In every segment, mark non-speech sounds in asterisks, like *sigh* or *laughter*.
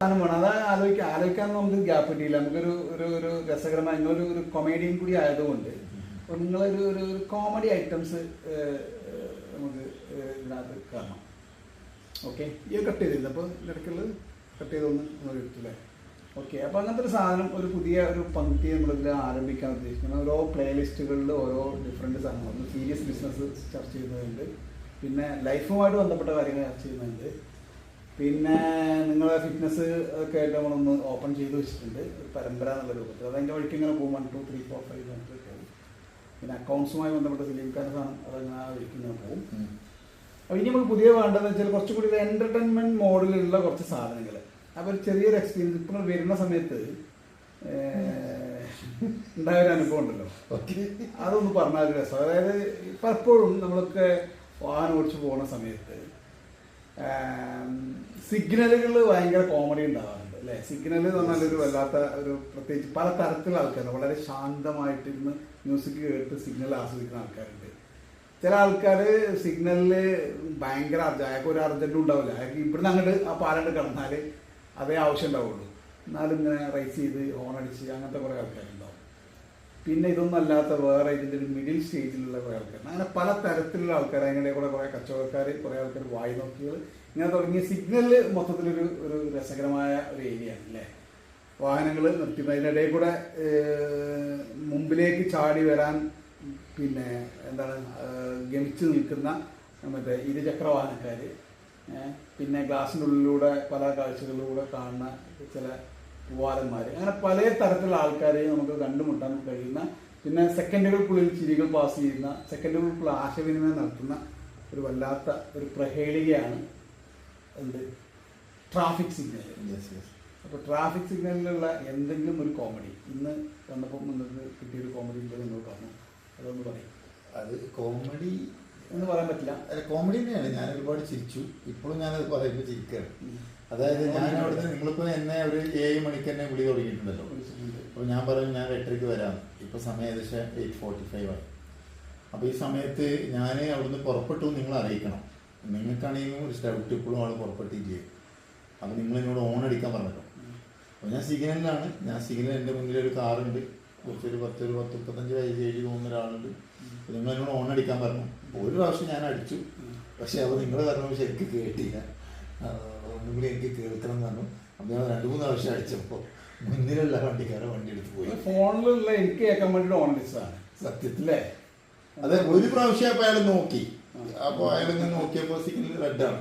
സാധനം വേണം അത് ആലോചിക്കാൻ ആലോചിക്കാൻ നമുക്ക് ഗ്യാപ്പ് കിട്ടിയില്ല. നമുക്കൊരു ഒരു ഒരു രസകരമായ നിങ്ങളൊരു ഒരു കൊമേഡിയൻ കൂടി ആയതുകൊണ്ട് നിങ്ങളൊരു ഒരു ഒരു കോമഡി ഐറ്റംസ് നമുക്ക് ഇതിനകത്ത് കാണാം. ഓക്കെ ഇത് കട്ട് ചെയ്തില്ല അപ്പോൾ ഇടയ്ക്കുള്ളത് കട്ട് ചെയ്തൊന്ന് നമ്മൾ എടുത്തില്ലേ ഓക്കെ അപ്പോൾ അങ്ങനത്തെ ഒരു സാധനം ഒരു പുതിയ ഒരു പങ്ക്തി നമ്മളിതിൽ ആരംഭിക്കാൻ ഉദ്ദേശിക്കുന്നത് ഓരോ പ്ലേലിസ്റ്റുകളിൽ ഓരോ ഡിഫറെന്റ് സാധനങ്ങൾ സീരിയസ് ബിസിനസ് ചർച്ച ചെയ്യുന്നുണ്ട് പിന്നെ ലൈഫുമായിട്ട് ബന്ധപ്പെട്ട കാര്യങ്ങൾ ചർച്ച ചെയ്യുന്നുണ്ട് പിന്നെ നിങ്ങളെ ഫിറ്റ്നസ് ഒക്കെ ആയിട്ട് നമ്മളൊന്ന് ഓപ്പൺ ചെയ്ത് വെച്ചിട്ടുണ്ട്. ഒരു പരമ്പര എന്നുള്ള രൂപത്തിൽ. അതതിന്റെ വഴിക്ക് ഇങ്ങനെ പോകും. One two three four five ഒക്കെ പോകും. പിന്നെ അക്കൗണ്ട്സുമായി ബന്ധപ്പെട്ട ഫിലിം സാധനം അതങ്ങനെ ഇങ്ങനെ പോകും. അപ്പോൾ ഇനി നമുക്ക് പുതിയ വേണ്ടതെന്ന് വെച്ചാൽ കുറച്ചുകൂടി ഒരു എന്റർടൈൻമെന്റ് മോഡിലുള്ള കുറച്ച് സാധനങ്ങൾ. അപ്പോൾ ഒരു ചെറിയൊരു എക്സ്പീരിയൻസ് ഇപ്പോൾ വരുന്ന സമയത്ത് ഉണ്ടായ ഒരു അനുഭവം ഉണ്ടല്ലോ. അതൊന്ന് പറഞ്ഞാൽ ഒരു രസം. അതായത് പലപ്പോഴും നമ്മളൊക്കെ വാഹനം ഓടിച്ച് പോകുന്ന സമയത്ത് സിഗ്നലുകൾ ഭയങ്കര കോമഡി ഉണ്ടാവാറുണ്ട് അല്ലേ? സിഗ്നൽ എന്ന് പറഞ്ഞാൽ ഒരു വല്ലാത്ത ഒരു പ്രത്യേകിച്ച് പല തരത്തിലുള്ള ആൾക്കാരുണ്ട്. വളരെ ശാന്തമായിട്ടിരുന്ന് മ്യൂസിക് കേട്ട് സിഗ്നൽ ആസ്വദിക്കുന്ന ആൾക്കാരുണ്ട്. ചില ആൾക്കാർ സിഗ്നലിൽ ഭയങ്കര അയാൾക്ക് ഒരു അർജന്റും ഉണ്ടാവില്ല. അയാൾക്ക് ഇവിടുന്ന് അങ്ങോട്ട് ആ പാലണ്ട് കടന്നാൽ അതേ ആവശ്യം ഉണ്ടാവുള്ളൂ. എന്നാലും ഇങ്ങനെ റൈസ് ചെയ്ത് ഓൺ അടിച്ച് അങ്ങനത്തെ കുറേ ആൾക്കാരുണ്ടാവും. പിന്നെ ഇതൊന്നും അല്ലാത്ത വേറെ ഇതിന്റെ ഒരു മിഡിൽ സ്റ്റേജിലുള്ള കുറേ ആൾക്കാർ അങ്ങനെ പല തരത്തിലുള്ള ആൾക്കാർ അതിനിടെ കൂടെ കുറേ കച്ചവടക്കാർ കുറേ ആൾക്കാർ വായി നോക്കികൾ ഇങ്ങനെ തുടങ്ങിയ സിഗ്നലിൽ മൊത്തത്തിലൊരു ഒരു രസകരമായ ഒരു ഏരിയ ആണ് അല്ലേ വാഹനങ്ങൾ നിർത്തുന്നത് അതിനിടയിൽ കൂടെ മുമ്പിലേക്ക് ചാടി വരാൻ പിന്നെ എന്താണ് ഗമിച്ച് നിൽക്കുന്ന മറ്റേ ഇരുചക്ര വാഹനക്കാർ പിന്നെ ഗ്ലാസിന്റെ ഉള്ളിലൂടെ പല കാഴ്ചകളിലൂടെ കാണുന്ന ചില പൂവാലന്മാർ അങ്ങനെ പല തരത്തിലുള്ള ആൾക്കാരെയും നമുക്ക് കണ്ടുമുട്ടാൻ കഴിയുന്ന പിന്നെ സെക്കൻഡുകൾക്കുള്ളിൽ ചിരികൾ പാസ് ചെയ്യുന്ന സെക്കൻഡുകൾക്കുള്ള ആശയവിനിമയം നടത്തുന്ന ഒരു വല്ലാത്ത ഒരു പ്രഹേളികയാണ് എന്ത് ട്രാഫിക് സിഗ്നൽ അപ്പോൾ ട്രാഫിക് സിഗ്നലിലുള്ള എന്തെങ്കിലും ഒരു കോമഡി ഇന്ന് വന്നപ്പോൾ നിങ്ങൾക്ക് കിട്ടിയൊരു കോമഡി ഉണ്ടെന്ന് നിങ്ങൾ പറഞ്ഞു. അതൊന്ന് പറയും. അത് കോമഡി എന്ന് പറയാൻ പറ്റില്ല. അല്ല കോമഡി തന്നെയാണ് ഞാൻ ഒരുപാട് ചിരിച്ചു. ഇപ്പോഴും ഞാനത് പറയുമ്പോൾ ചിരിക്കുകയാണ് അതായത് ഞാൻ അവിടുന്ന് നിങ്ങളിപ്പോൾ എന്നെ ഒരു ഏഴ് മണിക്ക് തന്നെ വിളി തുടങ്ങിയിട്ടുണ്ടല്ലോ. അപ്പോൾ ഞാൻ പറഞ്ഞു ഞാൻ എട്ടരയ്ക്ക് വരാം. ഇപ്പോൾ സമയം ഏകദേശം എയ്റ്റ് ഫോർട്ടി ഫൈവ് ആയി അപ്പോൾ ഈ സമയത്ത് ഞാൻ അവിടുന്ന് പുറപ്പെട്ടു നിങ്ങൾ അറിയിക്കണം. നിങ്ങൾക്കാണെങ്കിലും ഒരു സ്റ്റൗട്ട് ഇപ്പോഴും ആൾ പുറപ്പെട്ടില്ലേ അപ്പോൾ നിങ്ങൾ എന്നോട് ഓൺ അടിക്കാൻ പറഞ്ഞല്ലോ അപ്പോൾ ഞാൻ സിഗ്നലിലാണ്. ഞാൻ സിഗ്നൽ എന്റെ മുന്നിൽ ഒരു കാറുണ്ട് കുറച്ചൊരു പത്തൊരു പത്ത് മുപ്പത്തഞ്ച് വയസ്സ് ഏഴ് തോന്നുന്ന ഒരാളുണ്ട്. അപ്പോൾ നിങ്ങൾ എന്നോട് ഓൺ അടിക്കാൻ പറഞ്ഞു. ഒരു പ്രാവശ്യം ഞാൻ അടിച്ചു. പക്ഷേ അപ്പോൾ നിങ്ങൾ പറഞ്ഞപ്പോൾ ശരിക്കും കേട്ടില്ല. ആ, ഒന്നും കൂടി എനിക്ക് കേൾക്കണം എന്ന് പറഞ്ഞു. അപ്പോൾ ഞാൻ രണ്ട് മൂന്ന് പ്രാവശ്യം അടിച്ചപ്പോൾ മുന്നിലുള്ള വണ്ടിക്കാരെ വണ്ടി എടുത്ത് പോയി. ഫോണിലുള്ള എനിക്ക് കേൾക്കാൻ വേണ്ടിയിട്ട് ഓൺ ഡിസാണ് സത്യത്തിലേ? അതെ ഒരു പ്രാവശ്യം അപ്പോൾ അയാൾ നോക്കി. അപ്പൊ അയാൾ ഞാൻ നോക്കിയപ്പോ സിഗ്നൽ റെഡാണ്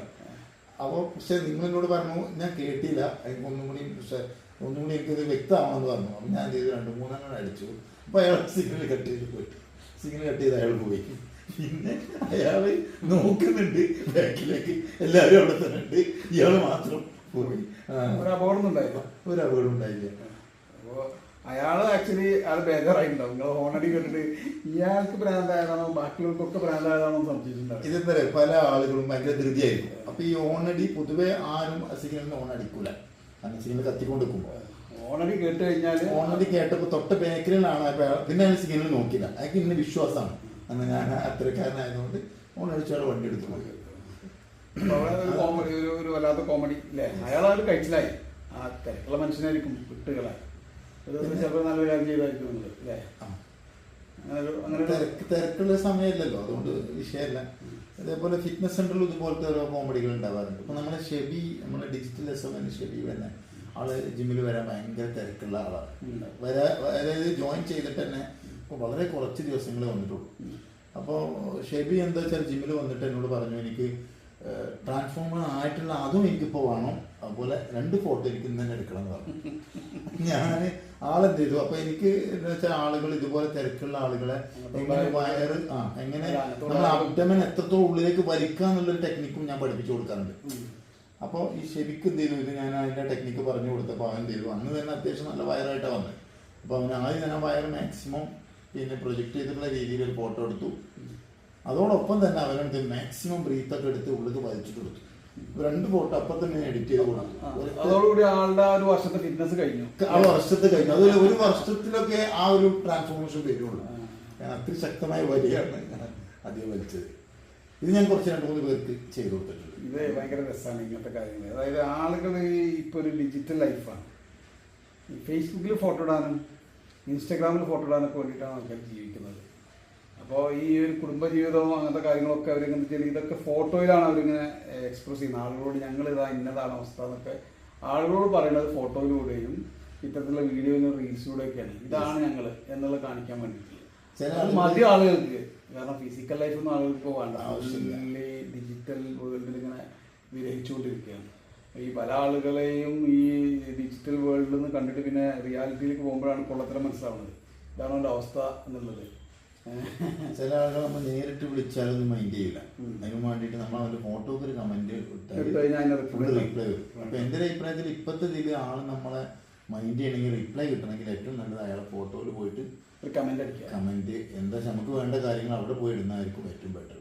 അപ്പോൾ പക്ഷെ നിങ്ങൾ എന്നോട് പറഞ്ഞു ഞാൻ കേട്ടില്ല. എനിക്ക് ഒന്നും കൂടി പക്ഷെ ഒന്നും കൂടി എനിക്കത് വ്യക്തമാണെന്ന് പറഞ്ഞു. അപ്പൊ ഞാൻ ചെയ്ത് രണ്ട് മൂന്നെണ്ണം അടിച്ചു. അപ്പൊ അയാൾ സിഗ്നൽ കട്ട് ചെയ്ത് പോയി. സിഗ്നൽ കട്ട് ചെയ്ത് അയാൾ പോയി. പിന്നെ അയാൾ നോക്കുന്നുണ്ട് ബാക്കിലേക്ക്. എല്ലാവരും അവിടെ തന്നെ ഉണ്ട് ഇയാൾ മാത്രം പോയി. ഒരു അപകടം ഉണ്ടായില്ല. ഒരു അപകടം ഉണ്ടായില്ല. അപ്പോൾ അയാൾ ആക്ച്വലി അയാൾ ബേജാറായിട്ടുണ്ടാവും. നിങ്ങൾ ഹോണടി കേട്ടിട്ട് ഇയാൾക്ക് ഭ്രാന്തായതാണോ ബാക്കിയുള്ളവർക്കൊക്കെ ഭ്രാന്തായതാണോ സംശയിച്ചിട്ടുണ്ടാവും. ഇതെന്താ പല ആളുകളും ഭയങ്കര ധൃതിയായിരിക്കും. അപ്പൊ ഈ ഓണടി പൊതുവെ ആരും സിഗ്നലിന് ഓൺ അടിക്കൂല. കാരണം സിഗ്നൽ കത്തിക്കൊണ്ടിരിക്കുമ്പോ ഹോണടി കേട്ട് കഴിഞ്ഞാൽ ഓണടി കേട്ടപ്പോ തൊട്ട ബേക്കറിയിലാണ് അയാൾ- പിന്നെ അയാൾ സിഗ്നൽ നോക്കില്ല അയാൾക്ക് ഇന്ന വിശ്വാസമാണ് അന്ന് ഞാൻ അത്രക്കാരനായതുകൊണ്ട് ഓണടിച്ചാൽ വണ്ടി എടുത്തു പോയി. ഒരു കോമഡി ഒരു ഒരു വല്ലാത്ത കോമഡി അല്ലേ അയാളാണ് കഴിച്ചിലായി. ആ തിരക്കുള്ള മനുഷ്യനായിരിക്കും വിട്ടുകളായി. ഒരു ചിലപ്പോൾ കാര്യം അല്ലേ? തിരക്ക് തിരക്കുള്ള സമയമല്ലല്ലോ അതുകൊണ്ട് വിഷയമല്ല. അതേപോലെ ഫിറ്റ്നസ് സെന്ററിൽ ഇതുപോലത്തെ ഓരോ കോമഡികൾ ഉണ്ടാവാറുണ്ട്. ഇപ്പൊ നമ്മുടെ ഷെബി നമ്മുടെ ഡിജിറ്റൽ എസ് എം ഷെബി തന്നെ ആൾ ജിമ്മിൽ വരാൻ ഭയങ്കര തിരക്കുള്ള ആളാണ് വരാ അതായത് ജോയിൻ ചെയ്തിട്ട് തന്നെ വളരെ കുറച്ച് ദിവസങ്ങളെ വന്നിട്ടുള്ളൂ. അപ്പോൾ ഷെബി എന്താ വെച്ചാൽ ജിമ്മിൽ വന്നിട്ട് എന്നോട് പറഞ്ഞു എനിക്ക് ട്രാൻസ്ഫോമർ ആയിട്ടുള്ള അതും എനിക്കിപ്പോൾ വേണം. അതുപോലെ രണ്ട് ഫോട്ടോ എനിക്ക് ഇന്ന് തന്നെ എടുക്കണം എന്ന് പറഞ്ഞു. *laughs* ഞാൻ ആളെന്ത് ചെയ്തു അപ്പൊ എനിക്ക് എന്താ വെച്ചാൽ ആളുകൾ ഇതുപോലെ തിരക്കുള്ള ആളുകളെ എങ്ങനെ വയറ് ആ എങ്ങനെ നമ്മൾ അബ്ഡമൻ എത്രത്തോളം ഉള്ളിലേക്ക് വലിക്കുക എന്നുള്ളൊരു ടെക്നിക്കും ഞാൻ പഠിപ്പിച്ചു കൊടുക്കാറുണ്ട്. അപ്പോൾ ഈ ശരിക്കും എന്ത് ചെയ്തു? ഇത് ഞാൻ അതിന്റെ ടെക്നിക്ക് പറഞ്ഞു കൊടുത്തപ്പോൾ അവൻ ചെയ്തു? അന്ന് തന്നെ അത്യാവശ്യം നല്ല വയറായിട്ടാണ് വന്നത് അപ്പോൾ അവൻ ആദ്യം തന്നെ വയർ മാക്സിമം പിന്നെ പ്രൊജക്ട് ചെയ്തിട്ടുള്ള രീതിയിൽ ഒരു ഫോട്ടോ എടുത്തു. അതോടൊപ്പം തന്നെ അവനെന്ത് മാക്സിമം ബ്രീത്തൊക്കെ എടുത്ത് ഉള്ളിൽ വലിച്ചിട്ട് കൊടുത്തു. രണ്ട് ഫോട്ടോ അപ്പൊ തന്നെ എഡിറ്റ് ചെയ്ത് ആ, അതോടുകൂടി ആളുടെ ആ ഒരു വർഷത്തെ ഫിറ്റ്നസ് കഴിഞ്ഞു. ആ വർഷത്തെ കഴിഞ്ഞു. അത് ഒരു വർഷത്തിലൊക്കെ ആ ഒരു ട്രാൻസ്ഫോർമേഷൻ വരുള്ളൂ. ഞാൻ അത്ര ശക്തമായ വലിയാണ് ഞാൻ അധികം വലിച്ചത്. ഇത് ഞാൻ കുറച്ച് രണ്ട് മൂന്ന് പേർക്ക് ചെയ്തു കൊടുത്തിട്ടുണ്ട്. ഇത് ഭയങ്കര രസമാണ് ഇങ്ങനത്തെ കാര്യങ്ങൾ അതായത് ആളുകൾ ഇപ്പോൾ ഒരു ഡിജിറ്റൽ ലൈഫാണ് ഫേസ്ബുക്കിൽ ഫോട്ടോ ഇടാനും ഇൻസ്റ്റാഗ്രാമിൽ ഫോട്ടോ ഇടാനൊക്കെ വേണ്ടിയിട്ടാണ് ആൾക്കാർ ജീവിക്കുന്നത്. അപ്പോൾ ഈ ഒരു കുടുംബജീവിതവും അങ്ങനത്തെ കാര്യങ്ങളൊക്കെ അവരിങ്ങനെ ചെയ്യുന്നത് ഇതൊക്കെ ഫോട്ടോയിലാണ് അവരിങ്ങനെ എക്സ്പ്രസ് ചെയ്യുന്നത്. ആളുകളോട് ഞങ്ങൾ ഇതാ ഇന്നതാണ് അവസ്ഥ എന്നൊക്കെ ആളുകളോട് പറയുന്നത് ഫോട്ടോയിലൂടെയും ഇത്തരത്തിലുള്ള വീഡിയോയിലും റീൽസിലൂടെയൊക്കെയാണ് ഇതാണ് ഞങ്ങൾ എന്നുള്ളത് കാണിക്കാൻ ആളുകൾ- മതി ആളുകൾക്ക്. കാരണം ഫിസിക്കൽ ലൈഫ് ഒന്നും ആളുകൾക്ക് വേണ്ട ആവശ്യമില്ല. ഡിജിറ്റൽ വേൾഡിൽ ഇങ്ങനെ വിരഹിച്ചുകൊണ്ടിരിക്കുകയാണ്. ഈ പല ആളുകളെയും ഈ ഡിജിറ്റൽ വേൾഡിൽ നിന്ന് കണ്ടിട്ട് പിന്നെ റിയാലിറ്റിയിലേക്ക് പോകുമ്പോഴാണ് കൊള്ളത്തരം മനസ്സിലാവുന്നത്. ഇതാണ് അവസ്ഥ എന്നുള്ളത്. ചില ആളുകൾ നമ്മൾ നേരിട്ട് വിളിച്ചാലും മൈൻഡ് ചെയ്യില്ല അതിനു വേണ്ടിയിട്ട് നമ്മൾ അവരുടെ ഫോട്ടോക്ക് ഒരു കമന്റ് റിപ്ലൈ. വരും അപ്പൊ എന്റെ അഭിപ്രായത്തിൽ ഇപ്പത്തെ ഇതിൽ ആൾ നമ്മളെ മൈൻഡ് ചെയ്യണമെങ്കിൽ റിപ്ലൈ കിട്ടണമെങ്കിൽ ഏറ്റവും നല്ലത് അയാളെ ഫോട്ടോയിൽ പോയിട്ട് ഒരു കമന്റ് അടിക്കുക. കമന്റ് എന്താ നമുക്ക് വേണ്ട കാര്യങ്ങൾ അവിടെ പോയി ഇടുന്നതായിരിക്കും ഏറ്റവും ബെറ്റർ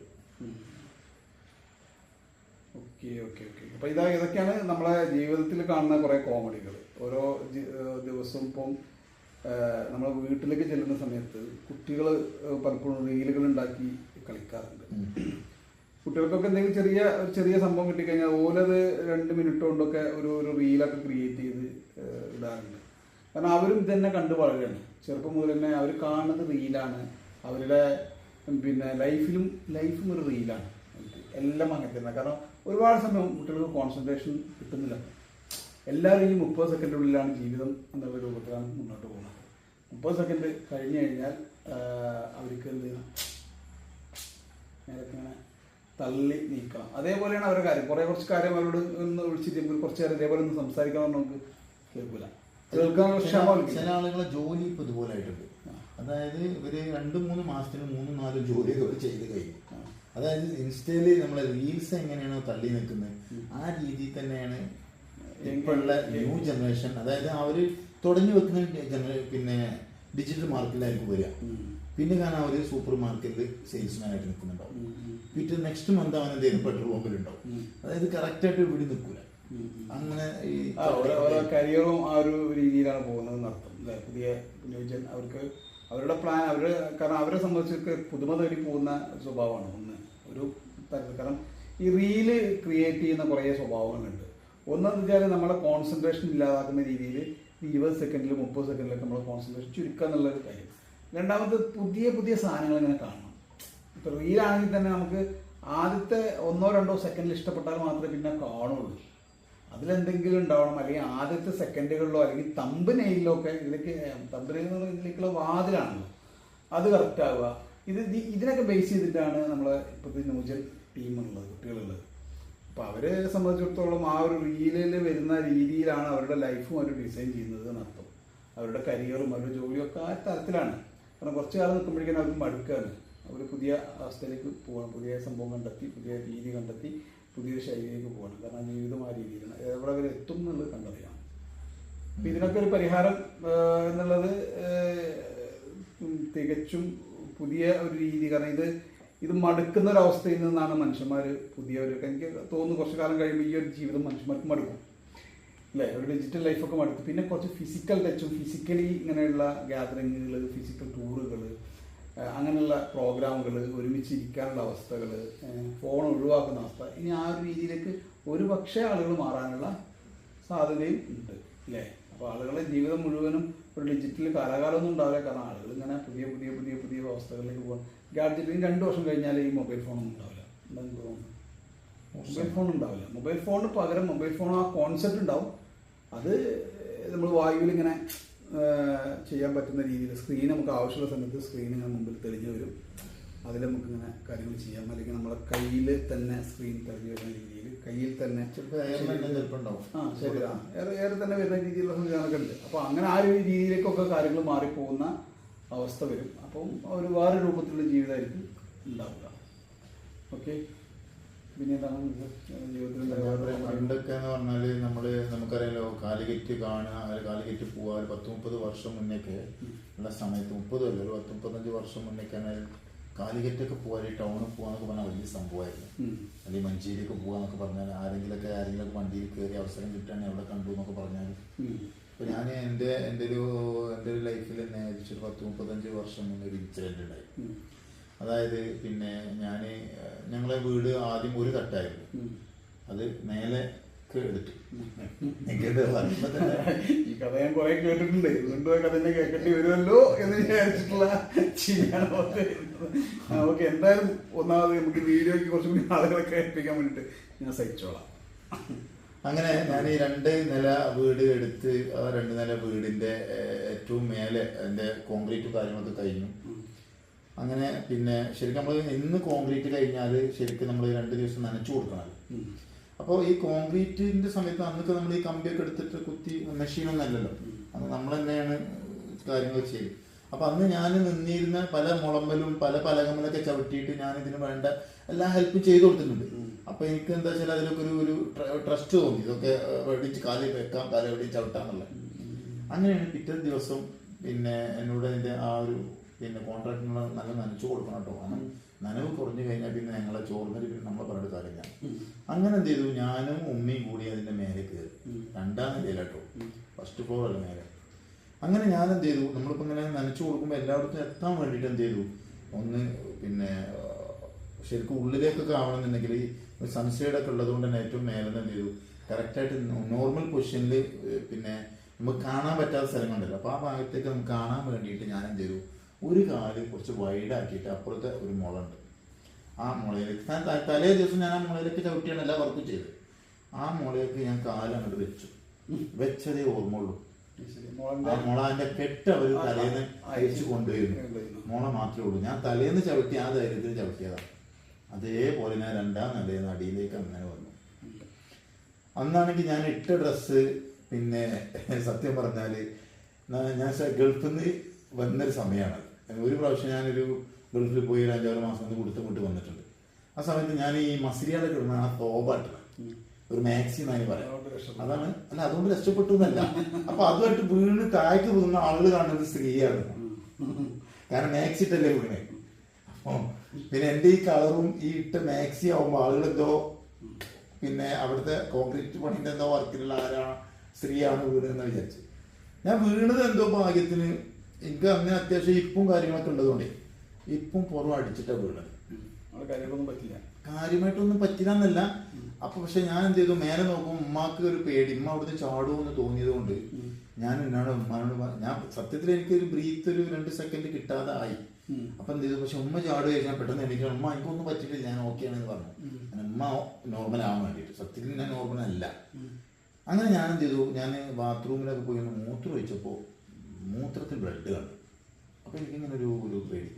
ഓക്കെ ഓക്കെ ഓക്കെ അപ്പൊ ഇതാ ഇതൊക്കെയാണ് നമ്മളെ ജീവിതത്തിൽ കാണുന്ന കുറെ കോമഡികൾ ഓരോ ദിവസവും ഇപ്പം നമ്മൾ വീട്ടിലേക്ക് ചെല്ലുന്ന സമയത്ത് കുട്ടികൾ പലപ്പോഴും റീലുകൾ ഉണ്ടാക്കി കളിക്കാറുണ്ട്. കുട്ടികൾക്കൊക്കെ എന്തെങ്കിലും ചെറിയ ഒരു ചെറിയ സംഭവം കിട്ടിക്കഴിഞ്ഞാൽ ഓലത് രണ്ട് മിനിറ്റ് കൊണ്ടൊക്കെ ഒരു ഒരു റീലൊക്കെ ക്രിയേറ്റ് ചെയ്ത് ഇടാറുണ്ട്. കാരണം അവരും ഇതന്നെ കണ്ടു വളരുകയാണ് ചെറുപ്പം മുതൽ തന്നെ അവർ കാണുന്നത് റീലാണ്. അവരുടെ പിന്നെ ലൈഫിലും ലൈഫും ഒരു റീലാണ്. എല്ലാം അങ്ങനെ തന്നെ. കാരണം ഒരുപാട് സമയം കുട്ടികൾക്ക് കോൺസെൻട്രേഷൻ കിട്ടുന്നില്ല. എല്ലാവരും ഈ മുപ്പത് സെക്കൻഡിനുള്ളിലാണ് ജീവിതം എന്നുള്ള രൂപത്തിലാണ് മുന്നോട്ട് പോകുന്നത്. മുപ്പത് സെക്കൻഡ് കഴിഞ്ഞു കഴിഞ്ഞാൽ അവർക്ക് എന്ത് ചെയ്യണം? നേരത്തെ ഇങ്ങനെ തള്ളി നീക്കണം. അതേപോലെയാണ് അവരുടെ കാര്യം. കുറെ കുറച്ച് കാര്യം അവരോട് ഒന്ന് വിളിച്ചിട്ട് കുറച്ച് നേരം ഇതേപോലെ ഒന്ന് സംസാരിക്കാൻ പറഞ്ഞാൽ നമുക്ക് കേൾക്കൂല. ചില. ആളുകളെ ജോലി ഇപ്പൊ ഇതുപോലെ ആയിട്ടുണ്ട്. അതായത് ഇവർ രണ്ട് മൂന്ന് മാസത്തിന് മൂന്ന് നാല് ജോലിയൊക്കെ ഇവർ ചെയ്ത് കഴിയും അതായത് ഇൻസ്റ്റയിൽ നമ്മളെ റീൽസ് എങ്ങനെയാണോ തള്ളി നിൽക്കുന്നത് ആ രീതിയിൽ തന്നെയാണ് ഇപ്പോഴുള്ള ന്യൂ ജനറേഷൻ അതായത് അവർ തുടങ്ങി വെക്കുന്ന പിന്നെ ഡിജിറ്റൽ മാർക്കറ്റിലായിരിക്കും വരിക. പിന്നെ കാണാൻ അവർ സൂപ്പർ മാർക്കറ്റിൽ സെയിൽസ്മാൻ ആയിട്ട് നിൽക്കുന്നുണ്ടാവും. പിറ്റേ നെക്സ്റ്റ് മന്ത് അവൻ എന്തെങ്കിലും പെട്രോൾ പമ്പിലുണ്ടാവും ഉണ്ടാവും. അതായത് കറക്റ്റ് ആയിട്ട് ഇവിടെ നിൽക്കൂല. അങ്ങനെ ഈ ഓരോ കരിയറും ആ ഒരു രീതിയിലാണ് പോകുന്നത് നടത്തും പുതിയ ന്യൂജൻ അവർക്ക് അവരുടെ പ്ലാൻ അവർ കാരണം അവരെ സംബന്ധിച്ചൊക്കെ പുതുമ തേടി പോകുന്ന സ്വഭാവമാണ്. ഒന്ന് ഒരു തരത്തിൽ കാരണം ഈ റീൽ ക്രിയേറ്റ് ചെയ്യുന്ന കുറേ സ്വഭാവങ്ങളുണ്ട്. ഒന്നെന്ന് വെച്ചാൽ നമ്മളെ കോൺസെൻട്രേഷൻ ഇല്ലാതാക്കുന്ന രീതിയിൽ ഇരുപത് സെക്കൻഡിൽ മുപ്പത് സെക്കൻഡിലൊക്കെ നമ്മൾ കോൺസെൻട്രേഷൻ ചുരുക്കുക എന്നുള്ളൊരു കാര്യം. രണ്ടാമത് പുതിയ പുതിയ സാധനങ്ങൾ ഇങ്ങനെ കാണണം. ഇപ്പോൾ റീലാണെങ്കിൽ തന്നെ നമുക്ക് ആദ്യത്തെ ഒന്നോ രണ്ടോ സെക്കൻഡിൽ ഇഷ്ടപ്പെട്ടാൽ മാത്രമേ പിന്നെ കാണുള്ളൂ. അതിലെന്തെങ്കിലും ഉണ്ടാവണം. അല്ലെങ്കിൽ ആദ്യത്തെ സെക്കൻഡുകളിലോ അല്ലെങ്കിൽ തമ്പ് നെയിലോ ഒക്കെ ഇതിലേക്ക് തമ്പ് നെയിൽ എന്ന് വാതിലാണല്ലോ. അത് കറക്റ്റ് ആവുക. ഇത് ഇതിനൊക്കെ ബേസ് ചെയ്തിട്ടാണ് നമ്മളെ ഇപ്പോഴത്തെ ന്യൂജൻ ടീമുള്ളത് കുട്ടികളുള്ളത്. അപ്പോൾ അവരെ സംബന്ധിച്ചിടത്തോളം ആ ഒരു റീലിൽ വരുന്ന രീതിയിലാണ് അവരുടെ ലൈഫും അവർ ഡിസൈൻ ചെയ്യുന്നത് എന്നർത്ഥം. അവരുടെ കരിയറും അവരുടെ ജോലിയും ഒക്കെ ആ തരത്തിലാണ്. കാരണം കുറച്ച് കാലം നിൽക്കുമ്പോഴേക്കും അവർക്ക് മടുക്കാണ്. അവർ പുതിയ അവസ്ഥയിലേക്ക് പോകണം പുതിയ സംഭവം കണ്ടെത്തി പുതിയ രീതി കണ്ടെത്തി പുതിയൊരു ശൈലിയിലേക്ക് പോകണം. കാരണം ജീവിതം ആ രീതിയിലാണ്. എവിടെ അവർ എത്തും എന്നുള്ളത് കണ്ടറിയാം അപ്പൊ ഇതിനൊക്കെ ഒരു പരിഹാരം എന്നുള്ളത് തികച്ചും പുതിയ ഒരു രീതി. കാരണം ഇത് ഇത് മടുക്കുന്ന ഒരു അവസ്ഥയിൽ നിന്നാണ് മനുഷ്യന്മാർ പുതിയ ഒരു എനിക്ക് തോന്നുന്നു കുറച്ച് കാലം കഴിയുമ്പോൾ ഈ ഒരു ജീവിതം മനുഷ്യന്മാർക്ക് മടുക്കും. അല്ലേ? ഒരു ഡിജിറ്റൽ ലൈഫൊക്കെ മടുത്തു പിന്നെ കുറച്ച് ഫിസിക്കൽ ടച്ചും ഫിസിക്കലി ഇങ്ങനെയുള്ള ഗ്യാതറിങ്ങുകൾ ഫിസിക്കൽ ടൂറുകൾ അങ്ങനെയുള്ള പ്രോഗ്രാമുകൾ ഒരുമിച്ച് ഇരിക്കാനുള്ള അവസ്ഥകൾ ഫോൺ ഒഴിവാക്കുന്ന അവസ്ഥ. ഇനി ആ ഒരു രീതിയിലേക്ക് ഒരു പക്ഷേ ആളുകൾ മാറാനുള്ള സാധ്യതയും ഉണ്ട്. അല്ലേ? അപ്പോൾ ആളുകളുടെ ജീവിതം മുഴുവനും ഒരു ഡിജിറ്റൽ കാലാകാലമൊന്നും ഉണ്ടാവില്ല. കാരണം ആളുകൾ ഇങ്ങനെ പുതിയ പുതിയ പുതിയ പുതിയ അവസ്ഥകളിലേക്ക് പോകാൻ ഗാഡ്ജറ്റിന് രണ്ട് വർഷം കഴിഞ്ഞാൽ ഈ മൊബൈൽ ഫോണൊന്നും ഉണ്ടാവില്ല. എന്താ തോന്നുന്നു? മൊബൈൽ ഫോൺ ഉണ്ടാവില്ല. മൊബൈൽ ഫോണിന് പകരം മൊബൈൽ ഫോൺ ആ കോൺസെപ്റ്റ് ഉണ്ടാവും. അത് നമ്മൾ വായുവിൽ ഇങ്ങനെ ചെയ്യാൻ പറ്റുന്ന രീതിയിൽ സ്ക്രീൻ നമുക്ക് ആവശ്യമുള്ള സമയത്ത് സ്ക്രീൻ ഇങ്ങനെ മുമ്പിൽ തെളിഞ്ഞു വരും. അതിൽ നമുക്ക് ഇങ്ങനെ കാര്യങ്ങൾ ചെയ്യാം. അല്ലെങ്കിൽ നമ്മുടെ കയ്യിൽ തന്നെ സ്ക്രീൻ തെളിഞ്ഞു വരുന്ന രീതിയിൽ കയ്യിൽ തന്നെ ചിലപ്പോൾ ആ ശരി തന്നെ വരുന്ന രീതിയിലുള്ള സംവിധാനമൊക്കെ ഉണ്ട്. അപ്പോൾ അങ്ങനെ ആ ഒരു രീതിയിലേക്കൊക്കെ കാര്യങ്ങൾ മാറിപ്പോകുന്ന അവസ്ഥ വരും. അപ്പം ഒരു വേറെ രൂപത്തിലുള്ള ജീവിതമായിരിക്കും ഉണ്ടാവുക. ഓക്കെ? പിന്നെ എന്താണ് ജീവിതത്തിൽ പണ്ടൊക്കെ എന്ന് പറഞ്ഞാൽ നമ്മൾ നമുക്കറിയാലോ കാലിക്കറ്റ് കാണുക അല്ലെങ്കിൽ കാലിക്കറ്റ് പോവുക ഒരു പത്ത് മുപ്പത് വർഷം മുന്നേക്ക് ഉള്ള സമയത്ത് മുപ്പത് അല്ല ഒരു പത്ത് മുപ്പത്തഞ്ച് വർഷം മുന്നേക്ക് കാലിക്കറ്റൊക്കെ പോകാൻ ടൗണിൽ പോകാന്നൊക്കെ പറഞ്ഞാൽ വലിയ സംഭവമായിരുന്നു. അല്ലെങ്കിൽ മഞ്ചേരിയൊക്കെ പോകാന്നൊക്കെ പറഞ്ഞാൽ ആരെങ്കിലൊക്കെ ആരെങ്കിലൊക്കെ വണ്ടിയിൽ കയറി അവസരം കിട്ടുകയാണെങ്കിൽ അവിടെ കണ്ടു എന്നൊക്കെ പറഞ്ഞാൽ ഇപ്പൊ ഞാൻ എന്റെ എന്റെ ഒരു എന്റെ ഒരു ലൈഫിൽ തന്നെ ഏകദേശം പത്ത് മുപ്പത്തഞ്ച് വർഷം മുന്നേ ഒരു ഇൻസിഡന്റ് ഉണ്ടായി. അതായത് പിന്നെ ഞാൻ ഞങ്ങളെ വീട് ആദ്യം ഒരു തട്ടായിരുന്നു. അത് മേലെ ഈ കഥ ഞാൻ കുറെ കേട്ടിട്ടുണ്ട്. ആ കഥ തന്നെ കേൾക്കേണ്ടി വരുമല്ലോ എന്ന് വിചാരിച്ചിട്ടുള്ള ചിരിയാണ് നമുക്ക് എന്തായാലും ഒന്നാമത് നമുക്ക് വീഡിയോയ്ക്ക് കുറച്ചും കൂടി ആളുകളെ കേൾപ്പിക്കാൻ വേണ്ടിട്ട് ഞാൻ സഹിച്ചോളാം. അങ്ങനെ ഞാൻ ഈ രണ്ട് നില വീട് എടുത്ത് ആ രണ്ട് നില വീടിന്റെ ഏറ്റവും മേലെ അതിന്റെ കോൺക്രീറ്റ് കാര്യങ്ങളൊക്കെ കഴിഞ്ഞു. അങ്ങനെ പിന്നെ ശരിക്കും നമ്മൾ ഇന്ന് കോൺക്രീറ്റ് കഴിഞ്ഞാൽ ശരിക്കും നമ്മൾ രണ്ട് ദിവസം നനച്ചു കൊടുക്കണം. അപ്പോൾ ഈ കോൺക്രീറ്റിന്റെ സമയത്ത് അന്നൊക്കെ നമ്മൾ ഈ കമ്പിയൊക്കെ എടുത്തിട്ട് കുത്തി മെഷീനൊന്നും അല്ലല്ലോ. അന്ന് നമ്മൾ തന്നെയാണ് കാര്യങ്ങൾ ചെയ്ത് അപ്പൊ അന്ന് ഞാൻ നിന്നിരുന്ന പല മുളമ്പലും പല പലകമ്മലൊക്കെ ചവിട്ടിയിട്ട് ഞാൻ ഇതിന് വേണ്ട എല്ലാ ഹെൽപ്പ് ചെയ്തു കൊടുത്തിട്ടുണ്ട്. അപ്പൊ എനിക്ക് എന്താ വെച്ചാൽ അതിലൊക്കെ ഒരു ഒരു ട്രസ്റ്റ് തോന്നി. ഇതൊക്കെ വെടിച്ച് കാലിൽ വെക്കാം കാലിൽ വെടി ചവിട്ടാന്നുള്ള അങ്ങനെയാണ് പിറ്റേ ദിവസം പിന്നെ എന്നോട് എന്റെ ആ ഒരു പിന്നെ കോൺട്രാക്ടിനുള്ള നല്ല നനച്ചു കൊടുക്കണം കേട്ടോ. നനവ് കുറഞ്ഞു കഴിഞ്ഞാൽ പിന്നെ ഞങ്ങളെ ചോറിനൊരു നമ്മളെ പറഞ്ഞിട്ട് കാര്യമില്ല. അങ്ങനെ എന്ത് ചെയ്തു? ഞാനും ഉമ്മയും കൂടി അതിന്റെ മേലെ കയറി രണ്ടാം നിലയില കേട്ടോ ഫസ്റ്റ് ഫ്ലോർ അല്ല മേലെ. അങ്ങനെ ഞാൻ എന്ത് ചെയ്തു? നമ്മളിപ്പോ ഇങ്ങനെ നനച്ചു കൊടുക്കുമ്പോൾ എല്ലായിടത്തും എത്താൻ വേണ്ടിയിട്ട് എന്ത് ചെയ്തു? ഒന്ന് പിന്നെ ശരിക്കും ഉള്ളിലേക്കൊക്കെ ആവണമെന്നുണ്ടെങ്കിൽ ഒരു സൺസൈഡ് ഒക്കെ ഉള്ളത് കൊണ്ട് തന്നെ ഏറ്റവും മേലെ എന്ത് ചെയ്തു? കറക്റ്റായിട്ട് നോർമൽ പൊസിഷനിൽ പിന്നെ നമുക്ക് കാണാൻ പറ്റാത്ത സ്ഥലങ്ങളുണ്ടല്ലോ. അപ്പോൾ ആ ഭാഗത്തേക്ക് നമുക്ക് കാണാൻ വേണ്ടിയിട്ട് ഞാൻ എന്ത് ചെയ്തു? ഒരു കാൽ കുറച്ച് വൈഡാക്കിയിട്ട് അപ്പുറത്തെ ഒരു മുളണ്ട് ആ മുളയിലേക്ക് ഞാൻ തലേ ദിവസം ഞാൻ ആ മുളയിലേക്ക് ചവിട്ടിയാണ് എല്ലാ വർക്കും ചെയ്തത്. ആ മുളയിലേക്ക് ഞാൻ കാൽ അങ്ങോട്ട് വെച്ചു. വെച്ചതേ ഓർമ്മയുള്ളൂ. ആ? മുള അതിന്റെ കെട്ട് ആ, തലേന്ന് അയച്ചു കൊണ്ടുവരുന്നു. മുള മാത്രമേ ഉള്ളൂ. ഞാൻ തലേന്ന് ചവിട്ടി ആ ധൈര്യത്തിൽ ചവിട്ടിയതാണ് അതേപോലെ ഞാൻ രണ്ടാം നിലയിൽ അടിയിലേക്ക് അങ്ങനെ വന്നു. അന്നാണെങ്കിൽ ഞാൻ ഇട്ട ഡ്രസ്സ് പിന്നെ സത്യം പറഞ്ഞാൽ ഞാൻ ഗൾഫിൽ നിന്ന് വന്നൊരു സമയമാണ് ഒരു പ്രാവശ്യം ഞാനൊരു ഗൾഫിൽ പോയി ഒരു അഞ്ചാറ് മാസം ഒന്ന് കൊടുത്തുകൊണ്ട് വന്നിട്ടുണ്ട്. ആ സമയത്ത് ഞാൻ ഈ മസിരിയാലൊക്കെ കിടന്ന ആ തോബാട്ടില്ല ഒരു മാക്സി എന്നാണ് പറയാം അതാണ് അല്ല അതുകൊണ്ട് രക്ഷപ്പെട്ടു എന്നല്ല. അപ്പൊ അതുമായിട്ട് വീണ് താഴേക്ക് പോകുന്ന ആളുകൾ കാണുന്നത് സ്ത്രീയാണ്. കാരണം മാക്സി ഇട്ടല്ലേ വീണേ. അപ്പൊ പിന്നെ എന്റെ ഈ കളറും ഈ ഇട്ട മാക്സി ആവുമ്പോ ആളുകൾ എന്തോ പിന്നെ അവിടുത്തെ കോൺക്രീറ്റ് പണിന്റെ എന്തോ വർക്കിലുള്ള ആരാ സ്ത്രീയാണ് വീണെന്ന് വിചാരിച്ചു. ഞാൻ വീണത് എന്തോ ഭാഗ്യത്തിന് എനിക്ക് അങ്ങനെ അത്യാവശ്യം ഇപ്പും കാര്യങ്ങളൊക്കെ ഉള്ളതുകൊണ്ട് ഇപ്പും പുറം അടിച്ചിട്ടാണ് വീണത്. കാര്യമായിട്ടൊന്നും പറ്റില്ല എന്നല്ല അപ്പൊ പക്ഷെ ഞാൻ എന്ത് ചെയ്തു? മേലെ നോക്കുമ്പോൾ ഉമ്മാക്ക് ഒരു പേടി. ഉമ്മ അവിടുന്ന് ചാടുമെന്ന് തോന്നിയത് കൊണ്ട് ഞാൻ എന്നോട് ഉമ്മാനോട് ഞാൻ സത്യത്തിൽ എനിക്ക് ഒരു ബ്രീത്ത് ഒരു രണ്ട് സെക്കൻഡ് കിട്ടാതെ ആയി. അപ്പൊ എന്ത് ചെയ്തു? പക്ഷെ ഉമ്മ ചാടുക ഞാൻ പെട്ടെന്ന് എനിക്ക് ഉമ്മ എനിക്കൊന്നും പറ്റില്ല ഞാൻ ഓക്കെ ആണെന്ന് പറഞ്ഞു. ഉമ്മ നോർമൽ ആവാൻ വേണ്ടിയിട്ട്. സത്യത്തിൽ ഞാൻ നോർമൽ അല്ല. അങ്ങനെ ഞാൻ എന്ത് ചെയ്തു? ഞാൻ ബാത്റൂമിലൊക്കെ പോയി മൂത്രം ഒഴിച്ചപ്പോൾ മൂത്രത്തിൽ ബ്ലഡ് കണ്ടു അപ്പൊ എനിക്കിങ്ങനെ ഒരു ഒരു പേടി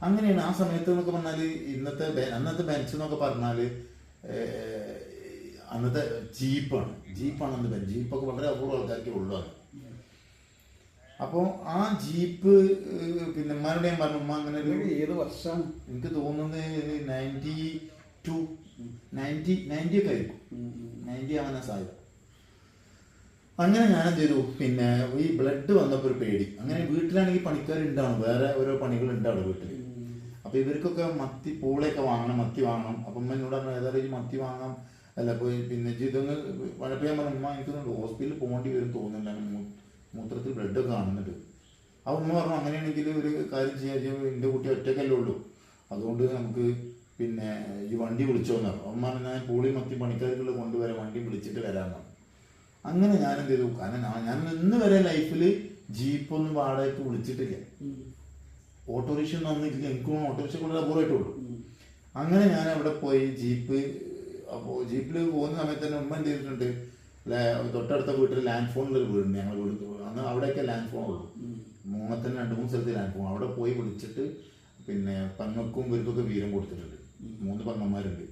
അങ്ങനെയാണ് ആ സമയത്ത് എന്നൊക്കെ പറഞ്ഞാൽ ഇന്നത്തെ അന്നത്തെ ബെഞ്ച് എന്നൊക്കെ പറഞ്ഞാൽ ഏഹ്, അന്നത്തെ ജീപ്പാണ്. ജീപ്പാണ് അന്ന് ബെഞ്ച് ജീപ്പൊക്കെ വളരെ അപൂർവ ആൾക്കാർക്ക് ഉള്ളതാണ്. അപ്പോൾ ആ ജീപ്പ് പിന്നെ ഉമ്മാനോട് ഞാൻ പറഞ്ഞു ഉമ്മ അങ്ങനെ ഒരു ഏത് വർഷമാണ് എനിക്ക് തോന്നുന്നത് നയന്റി ടു നയന്റി നയന്റി ഒക്കെ ആയിരിക്കും. നയന്റി ആവാനാ സാധ്യത. അങ്ങനെ ഞാൻ എന്ത് ചെയ്തു പിന്നെ ഈ ബ്ലഡ് വന്നപ്പോൾ ഒരു പേടി. അങ്ങനെ വീട്ടിലാണെങ്കിൽ പണിക്കാരുണ്ടാവും. വേറെ ഓരോ പണികൾ ഉണ്ടാവും വീട്ടിൽ അപ്പൊ ഇവർക്കൊക്കെ മത്തി പൂളയൊക്കെ വാങ്ങണം മത്തി വാങ്ങണം. അപ്പൊ ഉമ്മ എന്നോട് പറഞ്ഞു ഏതായാലും ഈ മത്തി വാങ്ങാം. അല്ല പോയി പിന്നെ ഇതൊന്ന് വഴപ്പ് ഞാൻ പറഞ്ഞു ഉമ്മ എനിക്ക് ഹോസ്പിറ്റലിൽ പോകേണ്ടി വരും തോന്നുന്നില്ല. മൂത്രത്തിൽ ബ്ലഡൊക്കെ കാണുന്നുണ്ട്. അപ്പൊ ഉമ്മ പറഞ്ഞു അങ്ങനെയാണെങ്കിൽ ഒരു കാര്യം ചെയ്യാൻ എന്റെ കുട്ടി ഒറ്റക്കല്ലേ ഉള്ളൂ. അതുകൊണ്ട് നമുക്ക് പിന്നെ ഈ വണ്ടി വിളിച്ചോന്നു അമ്മ പറഞ്ഞു, ഞാൻ പൂളി മത്തി പണിക്കാർക്കുള്ള കൊണ്ടുവരാൻ വണ്ടി വിളിച്ചിട്ട് വരാമെന്നാണ് അങ്ങനെ ഞാൻ എന്ത് ചെയ്തു കാരണം ഞാൻ- ഇന്ന് വരെ ലൈഫിൽ ജീപ്പൊന്നും വാടകയ്ക്ക് വിളിച്ചിട്ടില്ല. ഓട്ടോറിക്ഷ ഒന്നും അന്നില്ല എനിക്കും ഓട്ടോറിക്ഷ കൂടുതൽ അപൂർവമായിട്ടുള്ളൂ അങ്ങനെ ഞാൻ അവിടെ പോയി ജീപ്പ് അപ്പോൾ ജീപ്പിൽ പോകുന്ന സമയത്ത് തന്നെ ഉമ്മ എന്ത് ചെയ്തിട്ടുണ്ട് തൊട്ടടുത്ത വീട്ടിൽ ലാൻഡ് ഫോണിലൊരു വീടുണ്ട്. ഞങ്ങൾ വീട് അന്ന് അവിടെയൊക്കെ ലാൻഡ് ഫോൺ ഉള്ളൂ മൂന്നത്തിന് രണ്ട് മൂന്ന് സ്ഥലത്ത് ലാൻഡ് ഫോൺ അവിടെ പോയി വിളിച്ചിട്ട് പിന്നെ പങ്ങൾക്കും വരുത്തൊക്കെ വീരം കൊടുത്തിട്ടുണ്ട്. മൂന്ന് പങ്ങന്മാരുണ്ട്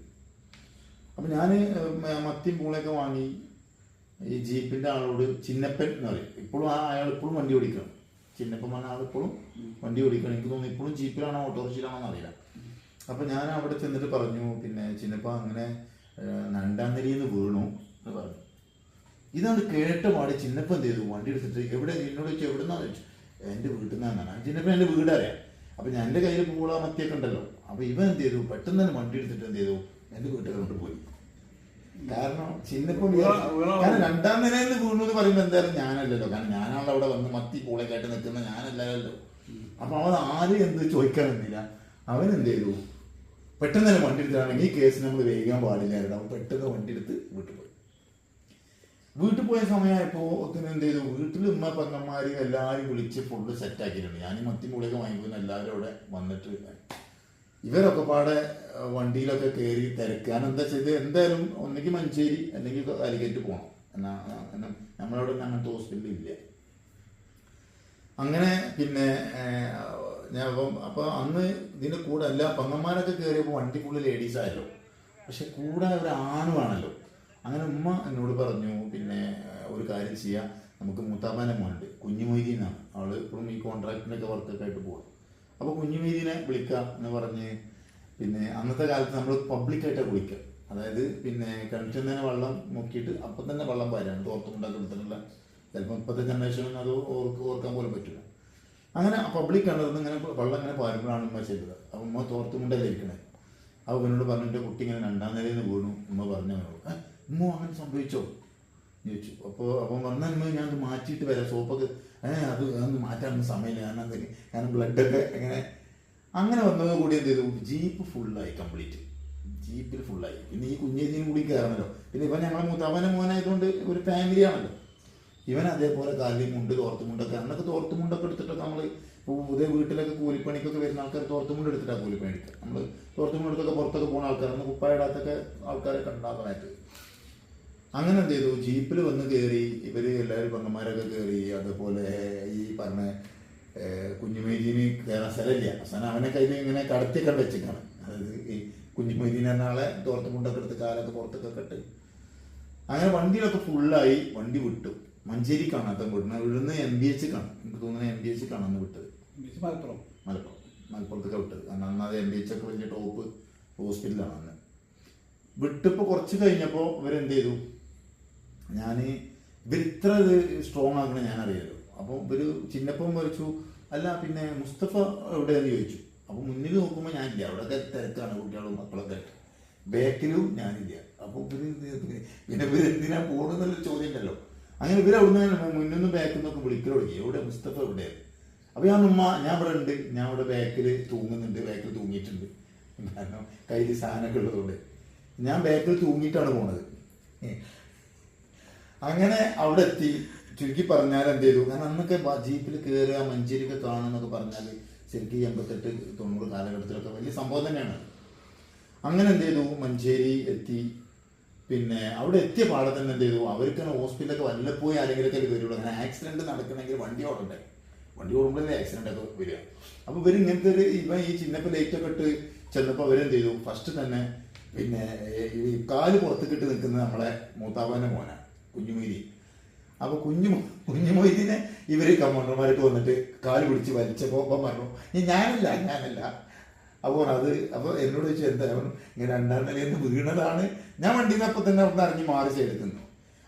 അപ്പം ഞാൻ മത്തിയും പൂളയൊക്കെ വാങ്ങി. ഈ ജീപ്പിന്റെ ആളോട് ചിന്നപ്പൻ എന്ന് പറയും. ഇപ്പോഴും ആ അയാൾ ഇപ്പോഴും വണ്ടി ഓടിക്കണം. ചിന്നപ്പൻ പറഞ്ഞ ആൾ ഇപ്പോഴും വണ്ടി ഓടിക്കണം. എനിക്ക് തോന്നുന്നു ഇപ്പോഴും ജീപ്പിലാണോ ഓട്ടോറിക്ഷയിലാണോ എന്നറിയില്ല. അപ്പൊ ഞാൻ അവിടെ ചെന്നിട്ട് പറഞ്ഞു പിന്നെ ചിന്നപ്പ അങ്ങനെ രണ്ടാം നിലയിൽ വീണു എന്ന് പറഞ്ഞു. ഇതാണ് കേട്ട പാടി ചിന്നപ്പൻ എന്ത് ചെയ്തു? വണ്ടി എടുത്തിട്ട് എവിടെ എന്നോട് ചോദിച്ചു എവിടെ നിന്നാണ് ചോദിച്ചു? എന്റെ വീട്ടിൽ നിന്നാണ് ചിന്നപ്പൻ എന്റെ വീട് അറിയാം. അപ്പൊ ഞാൻ എന്റെ കയ്യിൽ പൂള മത്തിയൊക്കെ ഉണ്ടല്ലോ. അപ്പൊ ഇവൻ എന്ത് ചെയ്തു? പെട്ടെന്ന് തന്നെ വണ്ടി എടുത്തിട്ട് എന്ത് ചെയ്തു? എന്റെ വീട്ടിൽ കൊണ്ടുപോയി കാരണം വീണ- കാരണം രണ്ടാം നിലയിൽ വീണു എന്ന് പറയുമ്പോൾ എന്തായാലും ഞാനല്ലല്ലോ. കാരണം ഞാനാണല്ലോ അവിടെ വന്ന് മത്തി കേട്ട് നിൽക്കുന്ന ഞാനല്ലല്ലോ. അപ്പൊ അവൻ ആരും എന്ത് ചോദിക്കാനെന്നില്ല. അവൻ എന്ത് ചെയ്തു? പെട്ടെന്ന് തന്നെ വണ്ടി എടുത്തിട്ടാണെങ്കിൽ ഈ കേസ് നമ്മൾ വേഗം പാടില്ലായിരുന്നു അവൻ പെട്ടെന്ന് വണ്ടി എടുത്ത് വീട്ടിൽ പോയി. വീട്ടിൽ പോയ സമയമായപ്പോ ഒത്തിന് എന്ത് ചെയ്തു? വീട്ടിൽ ഉമ്മ പെങ്ങന്മാര് എല്ലാവരും വിളിച്ച് ഫുള്ള് സെറ്റ് ആക്കിയിട്ടുണ്ട്. ഞാനും മത്തി മുളിക വാങ്ങിക്കുന്ന എല്ലാവരും അവിടെ വന്നിട്ട് ഇവരൊക്കെ പാടെ വണ്ടിയിലൊക്കെ കയറി തിരക്കാൻ എന്താ ചെയ്ത് എന്തായാലും ഒന്നെങ്കിൽ മഞ്ചേരി അല്ലെങ്കിൽ കാലിക്കറ്റ് പോകണം എന്നാ നമ്മളവിടെ ഒന്നും അങ്ങനത്തെ ഹോസ്പിറ്റൽ ഇല്ല. അങ്ങനെ പിന്നെ ഞാൻ അപ്പം അപ്പൊ അന്ന് ഇതിന്റെ കൂടെ എല്ലാ പങ്ങന്മാരൊക്കെ കയറിയപ്പോൾ വണ്ടിക്കുള്ളിൽ ലേഡീസ് ആയല്ലോ. പക്ഷെ കൂടെ ഒരു ആണുവാണല്ലോ അങ്ങനെ ഉമ്മ എന്നോട് പറഞ്ഞു പിന്നെ ഒരു കാര്യം ചെയ്യാം. നമുക്ക് മൂത്താപ്പാന്റെ മോനുണ്ട്. കുഞ്ഞുമൊയ്തി എന്നാണ് അവൾ ഇപ്പോഴും ഈ കോൺട്രാക്ടിനൊക്കെ വർക്കൊക്കെ ആയിട്ട് പോവാം. അപ്പോൾ കുഞ്ഞുമീതിനെ വിളിക്കാം എന്ന് പറഞ്ഞ് പിന്നെ അന്നത്തെ കാലത്ത് നമ്മൾ പബ്ലിക്കായിട്ടാണ് വിളിക്കുക അതായത് പിന്നെ കിണറ്റിൽ തന്നെ വെള്ളം മുക്കിയിട്ട് അപ്പം തന്നെ വെള്ളം പാരാണ് തോർത്തുമുണ്ടാക്കി എടുത്തിട്ടുള്ള ചിലപ്പോൾ ഇപ്പോഴത്തെ ജനറേഷനും അത് ഓർക്ക് ഓർക്കാൻ പോലും പറ്റില്ല. അങ്ങനെ പബ്ലിക് കണ്ടത് ഇങ്ങനെ വെള്ളം ഇങ്ങനെ പാരുമ്പോഴാണ് ഉമ്മ ചെയ്തത്. അപ്പം ഉമ്മ തോർത്തുമുണ്ടല്ലേ ഇരിക്കണേ? അപ്പോൾ ഇവനോട് പറഞ്ഞിട്ട് കുട്ടി ഇങ്ങനെ രണ്ടാം നിലയിൽ നിന്ന് വീണു. ഉമ്മ പറഞ്ഞു അവനോട് "ഏ, ഉമ്മ അങ്ങനെ സംഭവിച്ചോ? ചോദിച്ചു. അപ്പോൾ അപ്പം വന്ന ഉമ്മ ഞാൻ മാറ്റിയിട്ട് വരാം. സോപ്പൊക്കെ അത് അന്ന് മാറ്റാനൊന്നും സമയമില്ല. ഞാൻ അങ്ങനെ ഞാൻ ബ്ലഡൊക്കെ ഇങ്ങനെ അങ്ങനെ വന്നത് കൂടി എന്ത് ചെയ്തു? ജീപ്പ് ഫുള്ളായി കംപ്ലീറ്റ് ജീപ്പിൽ ഫുള്ളായി പിന്നെ ഈ കുഞ്ഞേജിനും കൂടി കയറണല്ലോ. പിന്നെ ഇവൻ ഞങ്ങളെ മൂത്താവന്റെ മോനായതുകൊണ്ട് ഒരു ഫാമിലിയാണല്ലോ ഇവൻ അതേപോലെ കാലിൽ മുണ്ട് തോർത്തുമുണ്ടൊക്കെ അന്നൊക്കെ തോർത്തുമുണ്ടൊക്കെ എടുത്തിട്ടൊക്കെ നമ്മൾ പുതിയ വീട്ടിലൊക്കെ കൂലിപ്പണിക്കൊക്കെ വരുന്ന ആൾക്കാർ തോർത്തുമുണ്ട് എടുത്തിട്ടാണ് കൂലിപ്പണി എടുക്കുക നമ്മൾ എടുത്തൊക്കെ പുറത്തൊക്കെ പോകുന്ന ആൾക്കാർ അന്ന് കുപ്പായിടാത്തൊക്കെ ആൾക്കാരൊക്കെ ഉണ്ടാകാനായിട്ട് അങ്ങനെ എന്ത് ചെയ്തു? ജീപ്പിൽ വന്ന് കയറി ഇവർ എല്ലാവരും പെങ്ങന്മാരൊക്കെ കയറി അതുപോലെ ഈ പറഞ്ഞ കുഞ്ഞുമേരിന് കയറാൻ സ്ഥലമില്ല. അവസാനം അവനെ കയ്യിൽ ഇങ്ങനെ കടത്തിയൊക്കെ വെച്ചിട്ടാണ് അതായത് ഈ കുഞ്ഞുമേരിന് എന്ന ആളെ തോർത്തുമുണ്ടൊക്കെ എടുത്ത് കാലൊക്കെ പുറത്തൊക്കെ ഇട്ട് അങ്ങനെ വണ്ടിയിലൊക്കെ ഫുള്ളായി വണ്ടി വിട്ടു. മഞ്ചേരി കാണാത്ത വിടുന്നത് ഇവിടുന്ന് എം ബി എച്ച് കാണും. എനിക്ക് തോന്നുന്നത് എം ബി എച്ച് കാണാന്ന് വിട്ടത്. മലപ്പുറം. മലപ്പുറം. മലപ്പുറത്തൊക്കെ വിട്ടത്. കാരണം അന്ന് അത് എം ബി എച്ച് ഒക്കെ വലിയ ടോപ്പ് ഹോസ്പിറ്റലാണ് അന്ന്. വിട്ടിപ്പോൾ കുറച്ച് കഴിഞ്ഞപ്പോൾ ഇവരെന്ത് ചെയ്തു? ഞാൻ ഇവർ ഇത്ര സ്ട്രോങ് ആക്കണേ ഞാൻ അറിയാലോ അപ്പോൾ ഇവർ ചിന്നപ്പം വരച്ചു അല്ല പിന്നെ മുസ്തഫ എവിടെയെന്ന് ചോദിച്ചു. അപ്പോൾ മുന്നിൽ നോക്കുമ്പോൾ ഞാനില്ല. അവിടെയൊക്കെ തിരക്കാണ് കുട്ടികളും മക്കളൊക്കെ ബാക്കിലും ഞാനില്ല. അപ്പോൾ ഇവർ പിന്നെ ഇവർ എന്തിനാ പോകണമെന്നുള്ള ചോദ്യം ഉണ്ടല്ലോ. അങ്ങനെ ഇവർ അവിടുന്ന് മുന്നിൽ നിന്ന് ബാക്കിൽ നിന്നൊക്കെ വിളിക്കൽ തുടങ്ങി. എവിടെ? മുസ്തഫ എവിടെയാണ് അപ്പൊ ഞാൻ ഉമ്മ ഞാൻ ഇവിടെ ഉണ്ട്. ഞാൻ ഇവിടെ ബാക്കിൽ തൂങ്ങുന്നുണ്ട്. ബാക്കിൽ തൂങ്ങിയിട്ടുണ്ട്. കാരണം കയ്യിൽ സാധനമൊക്കെ ഉള്ളതുകൊണ്ട്. ഞാൻ ബാക്കിൽ തൂങ്ങിയിട്ടാണ് പോണത്. അങ്ങനെ അവിടെ എത്തി. ചുരുക്കി പറഞ്ഞാൽ എന്ത് ചെയ്തു? കാരണം അന്നൊക്കെ ജീപ്പിൽ കയറുക മഞ്ചേരിയൊക്കെ കാണുന്നൊക്കെ പറഞ്ഞാൽ ശരിക്കും എൺപത്തെട്ട് തൊണ്ണൂറ് കാലഘട്ടത്തിലൊക്കെ വലിയ സംഭവം തന്നെയാണ്. അങ്ങനെ എന്ത് ചെയ്തു? മഞ്ചേരി എത്തി. പിന്നെ അവിടെ എത്തിയ പാടെ തന്നെ എന്ത് ചെയ്തു? അവർക്ക് തന്നെ ഹോസ്പിറ്റലൊക്കെ വല്ലപ്പോയി ആരെങ്കിലൊക്കെ വരുള്ളൂ. അങ്ങനെ ആക്സിഡന്റ് നടക്കണമെങ്കിൽ വണ്ടി ഓടണ്ടേ? വണ്ടി ഓടുമ്പോഴല്ലേ ആക്സിഡന്റ് ഒക്കെ വരിക. അപ്പൊ ഇവർ ഇങ്ങനത്തെ ഒരു ഇവ ഈ ചിന്നപ്പം ലൈറ്റ് ഒക്കെ ഇട്ട് ചെന്നപ്പോ അവരെന്ത് ചെയ്തു? ഫസ്റ്റ് തന്നെ പിന്നെ ഈ കാൽ കിട്ടി നിൽക്കുന്ന നമ്മളെ മൂത്താവാന്റെ മോനാണ്. കുഞ്ഞുമൊയ്തി. അപ്പൊ കുഞ്ഞു കുഞ്ഞുമൊയ്തീനെ ഇവർ കമൗണ്ടർമാരൊക്കെ വന്നിട്ട് കാൽ പിടിച്ച് വലിച്ചപ്പോ അപ്പം പറഞ്ഞു ഇനി ഞാനല്ല ഞാനല്ല. അപ്പോൾ അത് അപ്പോൾ എന്നോട് ചോദിച്ചു എന്താ? അവൻ ഇങ്ങനെ രണ്ടാം നിലയിൽ നിന്ന് വീണതാണ്. ഞാൻ വണ്ടിയിൽ നിന്ന് തന്നെ അവിടെ ഇറങ്ങി മാറി സൈഡിൽ അപ്പോൾ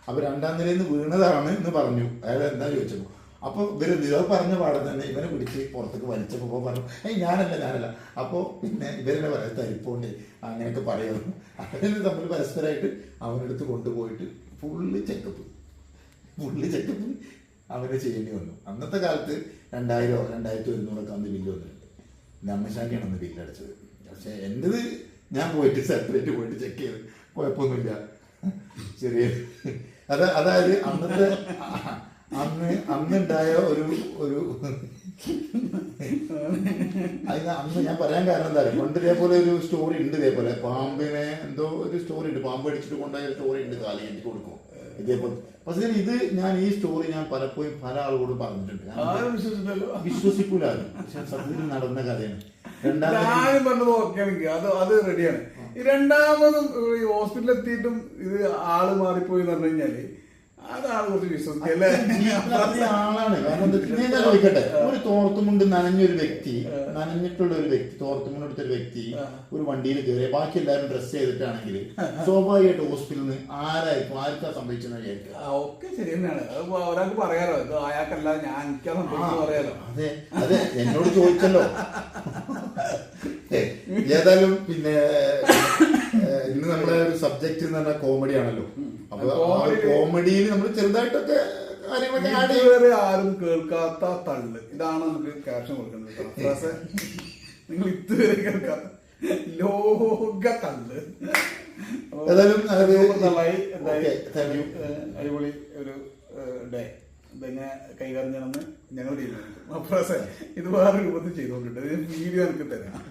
അപ്പൊ രണ്ടാം നിലയിൽ നിന്ന് വീണതാണ് എന്ന് പറഞ്ഞു. അയാൾ എന്താ ചോദിച്ചപ്പോ അപ്പൊ ഇവർ ചെയ്തു പറഞ്ഞ പാടെ തന്നെ ഇവനെ പിടിച്ച് പുറത്തേക്ക് വലിച്ചപ്പോ പറഞ്ഞു ഏയ് ഞാനല്ല ഞാനല്ല. അപ്പോ പിന്നെ ഇവരെന്നെ പറയാം തരിപ്പോണ്ടേ അങ്ങനെയൊക്കെ പറയുന്നു. അങ്ങനെ തമ്മിൽ പരസ്പരമായിട്ട് അവനെടുത്ത് കൊണ്ടുപോയിട്ട് ഫുള്ള് ചെക്കപ്പ്. ഫുള്ള് ചെക്കപ്പ് അവരെ ചെയ്യേണ്ടി വന്നു. അന്നത്തെ കാലത്ത് രണ്ടായിരോ രണ്ടായിരത്തി ഒരുന്നൂറൊക്കെ അന്ന് ബില്ല് വന്നിട്ടുണ്ട്. നമ്മശാന്തിയാണ് അന്ന് ബില്ല് അടച്ചത്. പക്ഷെ എന്റെത് ഞാൻ പോയിട്ട് സെപ്പറേറ്റ് പോയിട്ട് ചെക്ക് ചെയ്ത്. കുഴപ്പമൊന്നുമില്ല. ചെറിയ അത് അതായത് അന്നത്തെ അന്ന് അന്നുണ്ടായ ഒരു ഒരു അതിന് അന്ന് ഞാൻ പറയാൻ കാരണം എന്താ പണ്ട് ഇതേപോലെ ഒരു സ്റ്റോറി ഉണ്ട് ഇതേപോലെ. പാമ്പിനെ എന്തോ ഒരു സ്റ്റോറി ഉണ്ട്. പാമ്പ് അടിച്ചിട്ട് കൊണ്ടായ ഒരു സ്റ്റോറി ഉണ്ട് കാലി എനിക്ക് കൊടുക്കും. ഇതേപോലെ. പക്ഷേ ഇത് ഞാൻ ഈ സ്റ്റോറി ഞാൻ പലപ്പോഴും പല ആളുകളോട് പറഞ്ഞിട്ടുണ്ട്. വിശ്വസിക്കൂല. സത്യത്തിൽ നടന്ന കഥയാണ്. ഞാനും പറഞ്ഞത് ഓക്കെ അത് അത് റെഡിയാണ് രണ്ടാമതും ഹോസ്പിറ്റലിൽ എത്തിയിട്ടും ഇത് ആൾ മാറിപ്പോയി എന്ന് പറഞ്ഞു കഴിഞ്ഞാൽ അതാണ് കുറച്ച് ജീവിതത്തിലെ ആളാണ്. ഞാൻ ചോദിക്കട്ടെ ഒരു തോർത്തുമുണ്ട് നനഞ്ഞൊരു വ്യക്തി നനഞ്ഞിട്ടുള്ള ഒരു വ്യക്തി തോർത്തുമുണ്ട് എടുത്ത ഒരു വ്യക്തി ഒരു വണ്ടിയിൽ കയറി. ബാക്കി എല്ലാവരും ഡ്രസ് ചെയ്തിട്ടാണെങ്കിൽ സ്വാഭാവികമായിട്ട് ഹോസ്പിറ്റലിൽ നിന്ന് ആരായിരിക്കും ആർക്കാ സംഭവിച്ചെന്ന് വിചാരിക്കുക ഒക്കെ ശരി തന്നെയാണ്. ഒരാൾക്ക് പറയാലോ ഇത് അയാൾക്കല്ല ഞാൻ എനിക്കാ സംഭവിച്ചത് പറയാലോ. അതെ അതെ എന്നോട് ചോദിച്ചല്ലോ. ഏതായാലും പിന്നെ ഇന്ന് നമ്മുടെ ഒരു സബ്ജക്റ്റ് എന്ന് പറഞ്ഞാൽ കോമഡി ആണല്ലോ. കോമഡിയിൽ നമ്മൾ ചെറുതായിട്ടൊക്കെ ഇതുവരെ ആരും കേൾക്കാത്ത തള്ള്. ഇതാണ് നമുക്ക് ക്യാപ്ഷൻ കൊടുക്കുന്നത് കേട്ടോ. നിങ്ങൾ ഇതുവരെ കേൾക്കാത്ത ലോക തള്ള്. ഏതായാലും അടിപൊളി ഒരു ഡേ ഇതെങ്ങനെ കൈകാര്യം ചെയ്യണമെന്ന് ഞങ്ങൾ തീരുമാനിക്കും അപ്പൊ ഇത് വേറെ രൂപത്തിൽ ചെയ്തുകൊണ്ടിട്ട് വീഡിയോ എനിക്ക് തരാം.